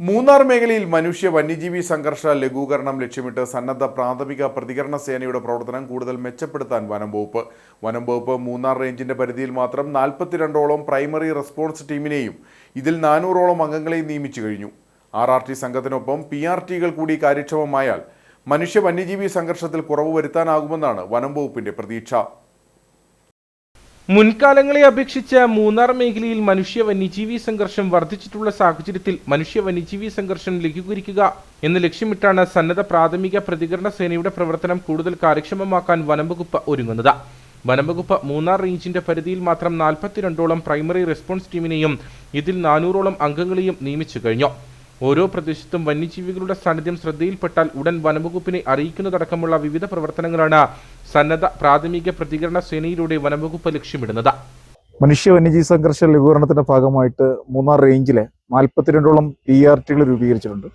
മൂന്നാർ മേഖലയിൽ മനുഷ്യ വന്യജീവി സംഘർഷ ലഘൂകരണം ലക്ഷ്യമിട്ട് സന്നദ്ധ പ്രാഥമിക പ്രതികരണ സേനയുടെ പ്രവർത്തനം കൂടുതൽ മെച്ചപ്പെടുത്താൻ വനം വകുപ്പ്. വനം വകുപ്പ് മൂന്നാർ റേഞ്ചിന്റെ പരിധിയിൽ മാത്രം നാൽപ്പത്തിരണ്ടോളം പ്രൈമറി റെസ്പോൺസ് ടീമിനെയും ഇതിൽ നാനൂറോളം അംഗങ്ങളെയും നിയമിച്ചു കഴിഞ്ഞു. ആർ ആർ ടി സംഘത്തിനൊപ്പം പി ആർ ടികൾ കൂടി കാര്യക്ഷമമായാൽ മനുഷ്യ വന്യജീവി സംഘർഷത്തിൽ കുറവ് വരുത്താനാകുമെന്നാണ് വനം വകുപ്പിന്റെ പ്രതീക്ഷ. മുൻകാലങ്ങളെ അപേക്ഷിച്ച് മൂന്നാർ മേഖലയിൽ മനുഷ്യ വന്യജീവി സംഘർഷം വർദ്ധിച്ചിട്ടുള്ള സാഹചര്യത്തിൽ മനുഷ്യ വന്യജീവി സംഘർഷം ലഘൂകരിക്കുക എന്ന് ലക്ഷ്യമിട്ടാണ് സന്നദ്ധ പ്രാഥമിക പ്രതികരണ സേനയുടെ പ്രവർത്തനം കൂടുതൽ കാര്യക്ഷമമാക്കാൻ വനംവകുപ്പ് ഒരുങ്ങുന്നത്. വനംവകുപ്പ് മൂന്നാർ റേഞ്ചിന്റെ പരിധിയിൽ മാത്രം നാൽപ്പത്തിരണ്ടോളം പ്രൈമറി റെസ്പോൺസ് ടീമിനെയും ഇതിൽ നാനൂറോളം അംഗങ്ങളെയും നിയമിച്ചു കഴിഞ്ഞു. ഓരോ പ്രദേശത്തും വന്യജീവികളുടെ സാന്നിധ്യം ശ്രദ്ധയിൽപ്പെട്ടാൽ ഉടൻ വനംവകുപ്പിനെ അറിയിക്കുന്നതടക്കമുള്ള വിവിധ പ്രവർത്തനങ്ങളാണ് സന്നദ്ധ പ്രാഥമിക പ്രതികരണ സേനയിലൂടെ വനംവകുപ്പ് ലക്ഷ്യമിടുന്നത്. മനുഷ്യ വന്യജീവി സംഘർഷ ലഘൂകരണത്തിന്റെ ഭാഗമായിട്ട് മൂന്നാർ റേഞ്ചിലെ നാൽപ്പത്തിരണ്ടോളം പി ആർ ടികൾ രൂപീകരിച്ചിട്ടുണ്ട്.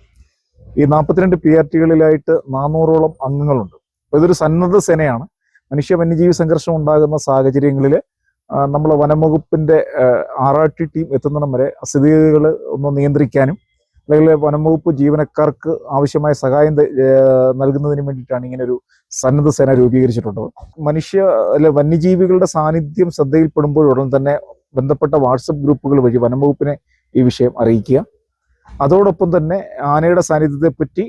ഈ നാൽപ്പത്തിരണ്ട് പി ആർ ടികളിലായിട്ട് നാനൂറോളം അംഗങ്ങളുണ്ട്. ഇതൊരു സന്നദ്ധ സേനയാണ്. മനുഷ്യ വന്യജീവി സംഘർഷം ഉണ്ടാകുന്ന സാഹചര്യങ്ങളിൽ നമ്മൾ വനംവകുപ്പിന്റെ ആർ ആർ ടി ടീം എത്തുന്നിടം വരെ സ്ഥിതിഗതികൾ ഒന്ന് നിയന്ത്രിക്കാനും അല്ലെങ്കിൽ വനംവകുപ്പ് ജീവനക്കാർക്ക് ആവശ്യമായ സഹായം നൽകുന്നതിന് വേണ്ടിയിട്ടാണ് ഒരു സന്നദ്ധ സേന രൂപീകരിച്ചിട്ടുള്ളത്. മനുഷ്യ അല്ലെ വന്യജീവികളുടെ സാന്നിധ്യം ശ്രദ്ധയിൽപ്പെടുമ്പോഴുടൻ തന്നെ ബന്ധപ്പെട്ട വാട്സപ്പ് ഗ്രൂപ്പുകൾ വഴി വനംവകുപ്പിനെ ഈ വിഷയം അറിയിക്കുക. അതോടൊപ്പം തന്നെ ആനയുടെ സാന്നിധ്യത്തെപ്പറ്റി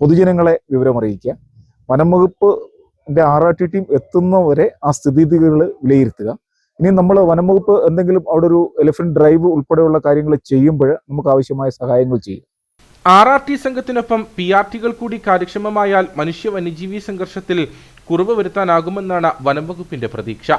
പൊതുജനങ്ങളെ വിവരം അറിയിക്കുക. വനംവകുപ്പിന്റെ ആർ ആർ ടി ടീം എത്തുന്നവരെ ആ സ്ഥിതിഗതികൾ വിലയിരുത്തുക. ഇനി നമ്മൾ വനംവകുപ്പ് എന്തെങ്കിലും അവിടെ ഒരു എലിഫന്റ് ഡ്രൈവ് ഉൾപ്പെടെയുള്ള കാര്യങ്ങൾ ചെയ്യുമ്പോൾ നമുക്ക് ആവശ്യമായ സഹായങ്ങൾ ചെയ്യും. ആർ ആർ ടി സംഘത്തിനൊപ്പം പി ആർ ടികൾ കൂടി കാര്യക്ഷമമായാൽ മനുഷ്യ വന്യജീവി സംഘർഷത്തിൽ കുറവ് വരുത്താനാകുമെന്നാണ് വനംവകുപ്പിന്റെ പ്രതീക്ഷ.